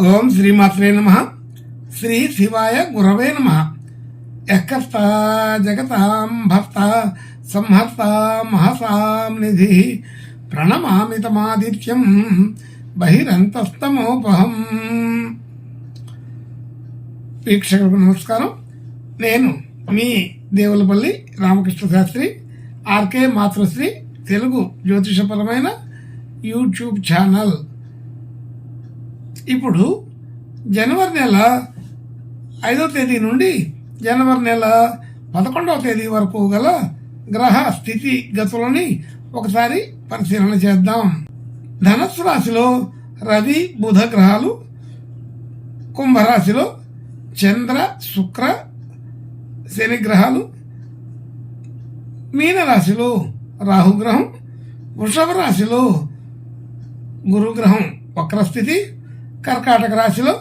ఓం శ్రీమాత్రే నమ. శ్రీ శివాయ గురవే నమ. ఎక్కస్త జగతాం భర్త సంహర్త మహసాం నిధి ప్రణమామితమాదిత్యం బహిరంతస్తమోపహం. వీక్షకులకు నమస్కారం. నేను మీ దేవులపల్లి రామకృష్ణ శాస్త్రి ఆర్కే మాతృశ్రీ తెలుగు జ్యోతిషపరమైన యూట్యూబ్ ఛానల్. ఇప్పుడు జనవరి నెల ఐదో తేదీ నుండి జనవరి నెల పదకొండవ తేదీ వరకు గల గ్రహ స్థితి గతులని ఒకసారి పరిశీలన చేద్దాం. ధనస్సు రాశిలో రవి బుధ గ్రహాలు కుంభరాశిలో చంద్ర శుక్ర శని గ్రహాలు మీనరాశిలో రాహుగ్రహం వృషభ రాశిలో గురుగ్రహం వక్రస్థితి కర్కాటక రాశిలో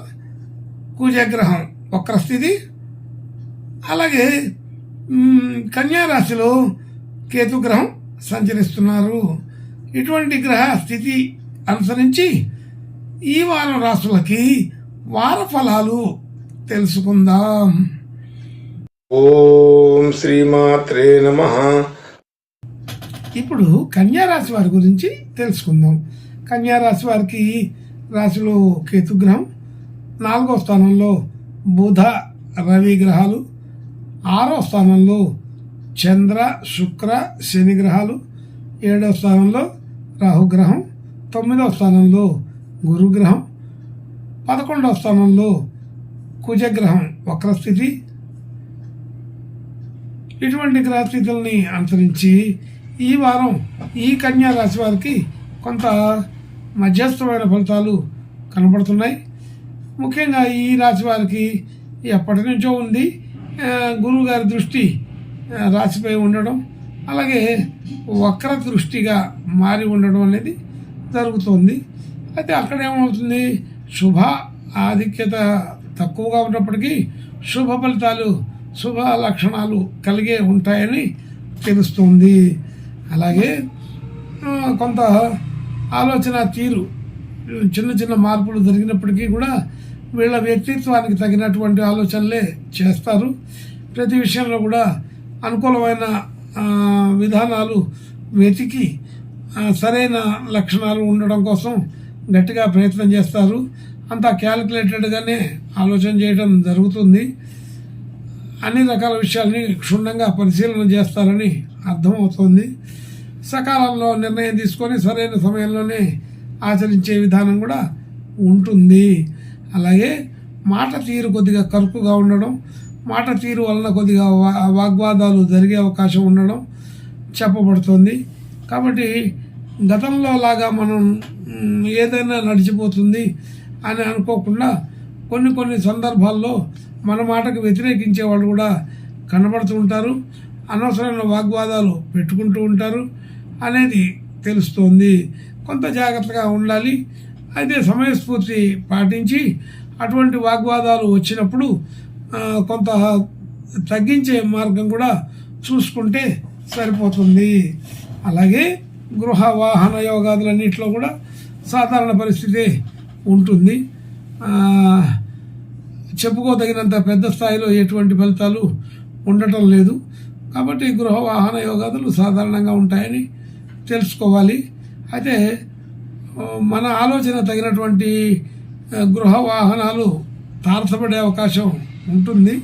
కుజగ్రహం వక్రస్థితి. అలాగే మ్, కన్యా రాశిలో కేతుగ్రహం సంచరిస్తున్నారు. ఇటువంటి గ్రహ స్థితి అనుసరించి ఈ వారం రాశులకి వార ఫలాలు తెలుసుకుందాం. ఓం శ్రీమాత్రే నమ. ఇప్పుడు కన్యా రాశి వారి గురించి తెలుసుకుందాం. కన్యా రాశి వారికి రాశిలో కేతుగ్రహం. నాలుగో స్థానంలో బుధ రవి గ్రహాలు. ఆరో స్థానంలో చంద్ర శుక్ర శని గ్రహాలు. ఏడో స్థానంలో రాహుగ్రహం తొమ్మిదవ స్థానంలో గురుగ్రహం పదకొండవ స్థానంలో కుజగ్రహం వక్రస్థితి. ఇటువంటి గ్రహస్థితుల్ని అనుసరించి ఈ వారం ఈ కన్యా రాశి వారికి కొంత మధ్యస్థమైన ఫలితాలు కనబడుతున్నాయి. ముఖ్యంగా ఈ రాశి వారికి ఎప్పటి నుంచో ఉంది. గురువు గారి దృష్టి రాశిపై ఉండడం అలాగే వక్ర దృష్టిగా మారి ఉండడం అనేది జరుగుతుంది. అయితే అక్కడ ఏమవుతుంది? శుభ ఆధిక్యత తక్కువగా ఉన్నప్పటికీ శుభ ఫలితాలు శుభ లక్షణాలు కలిగే ఉంటాయని తెలుస్తుంది. అలాగే కొంత ఆలోచన తీరు చిన్న చిన్న మార్పులు జరిగినప్పటికీ కూడా వీళ్ళ వ్యక్తిత్వానికి తగినటువంటి ఆలోచనలే చేస్తారు. ప్రతి విషయంలో కూడా అనుకూలమైన విధానాలు వెతికి సరైన లక్షణాలు ఉండడం కోసం గట్టిగా ప్రయత్నం చేస్తారు. అంతా క్యాలిక్యులేటెడ్గానే ఆలోచన చేయడం జరుగుతుంది. అన్ని రకాల విషయాల్ని క్షుణ్ణంగా పరిశీలన చేస్తారని అర్థమవుతోంది. సకాలంలో నిర్ణయం తీసుకొని సరైన సమయంలోనే ఆచరించే విధానం కూడా ఉంటుంది. అలాగే మాట తీరు కొద్దిగా కరుకుగా ఉండడం మాట తీరు వలన కొద్దిగా వా- వాగ్వాదాలు జరిగే అవకాశం ఉండడం చెప్పబడుతుంది. కాబట్టి గతంలో లాగా మనం ఏదైనా నడిచిపోతుంది అని అనుకోకుండా కొన్ని కొన్ని సందర్భాల్లో మన మాటకు వ్యతిరేకించే వాళ్ళు కూడా కనబడుతూ ఉంటారు. అనవసరమైన వాగ్వాదాలు పెట్టుకుంటూ ఉంటారు. అనేది తెలుస్తోంది. కొంత జాగ్రత్తగా ఉండాలి. అయితే సమయస్ఫూర్తి పాటించి అటువంటి వాగ్వాదాలు వచ్చినప్పుడు కొంత తగ్గించే మార్గం కూడా చూసుకుంటే సరిపోతుంది. అలాగే గృహ వాహన యోగాదులన్నింటిలో కూడా సాధారణ పరిస్థితి ఉంటుంది. చెప్పుకోదగినంత పెద్ద స్థాయిలో ఎటువంటి ఫలితాలు ఉండటం లేదు. కాబట్టి గృహ వాహన యోగాదులు సాధారణంగా ఉంటాయని తెలుసుకోవాలి. అయితే మన ఆలోచన తగినటువంటి గృహ వాహనాలు తారసపడే అవకాశం ఉంటుంది.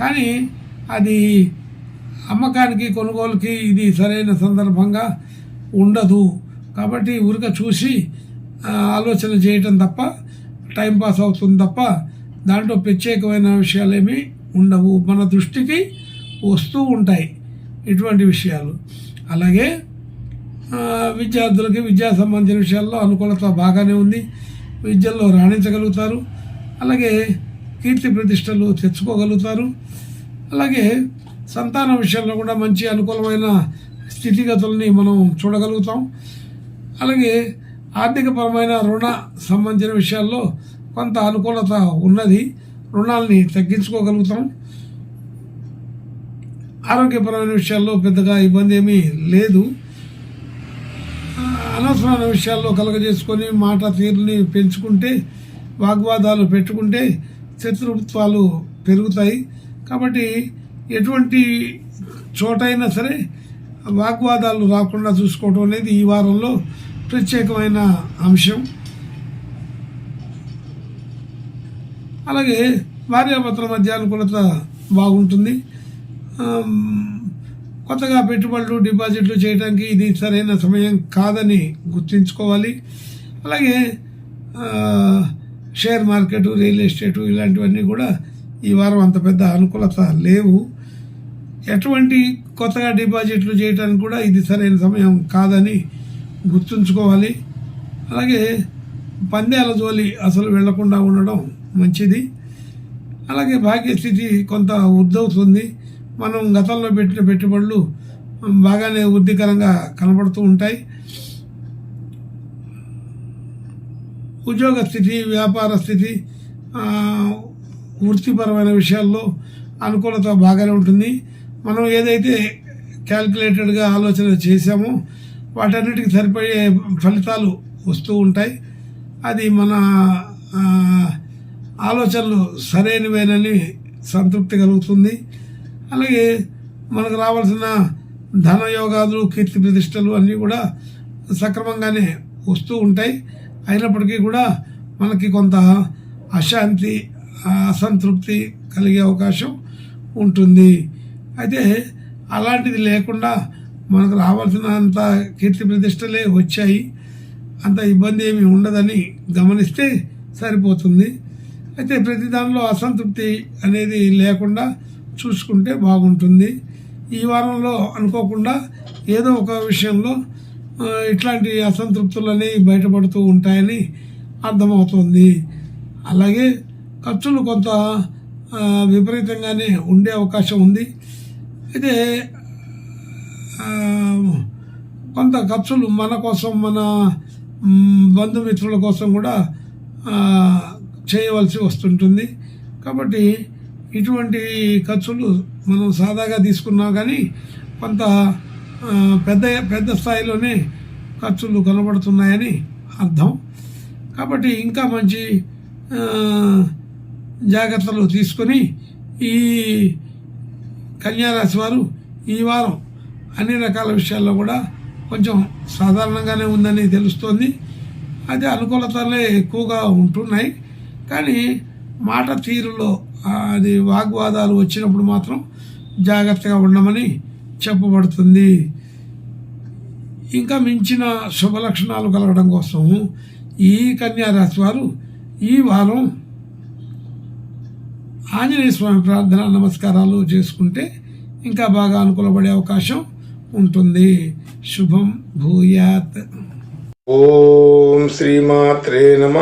కానీ అది అమ్మకానికి కొనుగోలుకి ఇది సరైన సందర్భంగా ఉండదు. కాబట్టి ఉరిక చూసి ఆలోచన చేయటం తప్ప టైంపాస్ అవుతుంది తప్ప దాంట్లో ప్రత్యేకమైన విషయాలేమీ ఉండవు. మన దృష్టికి వస్తూ ఉంటాయి ఇటువంటి విషయాలు. అలాగే విద్యార్థులకి విద్యా సంబంధించిన విషయాల్లో అనుకూలత బాగానే ఉంది. విద్యల్లో రాణించగలుగుతారు. అలాగే కీర్తి ప్రతిష్టలు తెచ్చుకోగలుగుతారు. అలాగే సంతాన విషయంలో కూడా మంచి అనుకూలమైన స్థితిగతుల్ని మనం చూడగలుగుతాం. అలాగే ఆర్థికపరమైన రుణ సంబంధించిన విషయాల్లో కొంత అనుకూలత ఉన్నది. రుణాల్ని తగ్గించుకోగలుగుతాం. ఆరోగ్యపరమైన విషయాల్లో పెద్దగా ఇబ్బంది ఏమీ లేదు. అనవసరమైన విషయాల్లో కలగజేసుకొని మాట తీరుని పెంచుకుంటే వాగ్వాదాలు పెట్టుకుంటే శత్రుత్వాలు పెరుగుతాయి. కాబట్టి ఎటువంటి చోటైనా సరే వాగ్వాదాలు రాకుండా చూసుకోవడం అనేది ఈ వారంలో ప్రత్యేకమైన అంశం. అలాగే భార్యాభర్తల మధ్య అనుకూలత బాగుంటుంది. కొత్తగా పెట్టుబడులు డిపాజిట్లు చేయడానికి ఇది సరైన సమయం కాదని గుర్తుంచుకోవాలి. అలాగే షేర్ మార్కెట్ రియల్ ఎస్టేటు ఇలాంటివన్నీ కూడా ఈ వారం అంత పెద్ద అనుకూలత లేవు. ఎటువంటి కొత్తగా డిపాజిట్లు చేయడానికి కూడా ఇది సరైన సమయం కాదని గుర్తుంచుకోవాలి. అలాగే పందేల జోలి అసలు వెళ్ళకుండా ఉండడం మంచిది. అలాగే భాగ్యస్థితి కొంత వృద్ధవుతుంది. మనం గతంలో పెట్టిన పెట్టుబడులు బాగానే వృద్ధికరంగా కనబడుతూ ఉంటాయి. ఉద్యోగ స్థితి వ్యాపార స్థితి వృత్తిపరమైన విషయాల్లో అనుకూలత బాగానే ఉంటుంది. మనం ఏదైతే క్యాల్కులేటెడ్గా ఆలోచన చేశామో వాటన్నిటికి సరిపోయే ఫలితాలు వస్తూ ఉంటాయి. అది మన ఆలోచనలు సరైనవేనని సంతృప్తి కలుగుతుంది. అలాగే మనకు రావాల్సిన ధనయోగాలు కీర్తి ప్రతిష్టలు అన్నీ కూడా సక్రమంగానే వస్తూ ఉంటాయి. అయినప్పటికీ కూడా మనకి కొంత అశాంతి అసంతృప్తి కలిగే అవకాశం ఉంటుంది. అయితే అలాంటిది లేకుండా మనకు రావాల్సిన అంత కీర్తి ప్రతిష్టలే వచ్చాయి. అంత ఇబ్బంది ఏమి ఉండదని గమనిస్తే సరిపోతుంది. అయితే ప్రతి దానిలో అసంతృప్తి అనేది లేకుండా చూసుకుంటే బాగుంటుంది. ఈ వారంలో అనుకోకుండా ఏదో ఒక విషయంలో ఇట్లాంటి అసంతృప్తులని బయటపడుతూ ఉంటాయని అర్థమవుతుంది. అలాగే ఖర్చులు కొంత విపరీతంగానే ఉండే అవకాశం ఉంది. అయితే కొంత ఖర్చులు మన కోసం మన బంధుమిత్రుల కోసం కూడా చేయవలసి వస్తుంటుంది. కాబట్టి ఇటువంటి ఖర్చులు మనం సాదాగా తీసుకున్నా కానీ కొంత పెద్ద పెద్ద స్థాయిలోనే ఖర్చులు కనబడుతున్నాయని అర్థం. కాబట్టి ఇంకా మంచి జాగ్రత్తలు తీసుకొని ఈ కన్యారాశి వారు ఈ వారం అన్ని రకాల విషయాల్లో కూడా కొంచెం సాధారణంగానే ఉందని తెలుస్తోంది. అది అనుకూలతలే ఎక్కువగా ఉంటున్నాయి. కానీ మాట తీరులో అది వాగ్వాదాలు వచ్చినప్పుడు మాత్రం జాగ్రత్తగా ఉండమని చెప్పబడుతుంది. ఇంకా మించిన శుభ లక్షణాలు కలగడం కోసం ఈ కన్యారాశి వారు ఈ వారం ఆంజనేయ స్వామి ప్రార్థన నమస్కారాలు చేసుకుంటే ఇంకా బాగా అనుకూలపడే అవకాశం ఉంటుంది. శుభం భూయాత్. ఓం శ్రీమాత్రే నమ.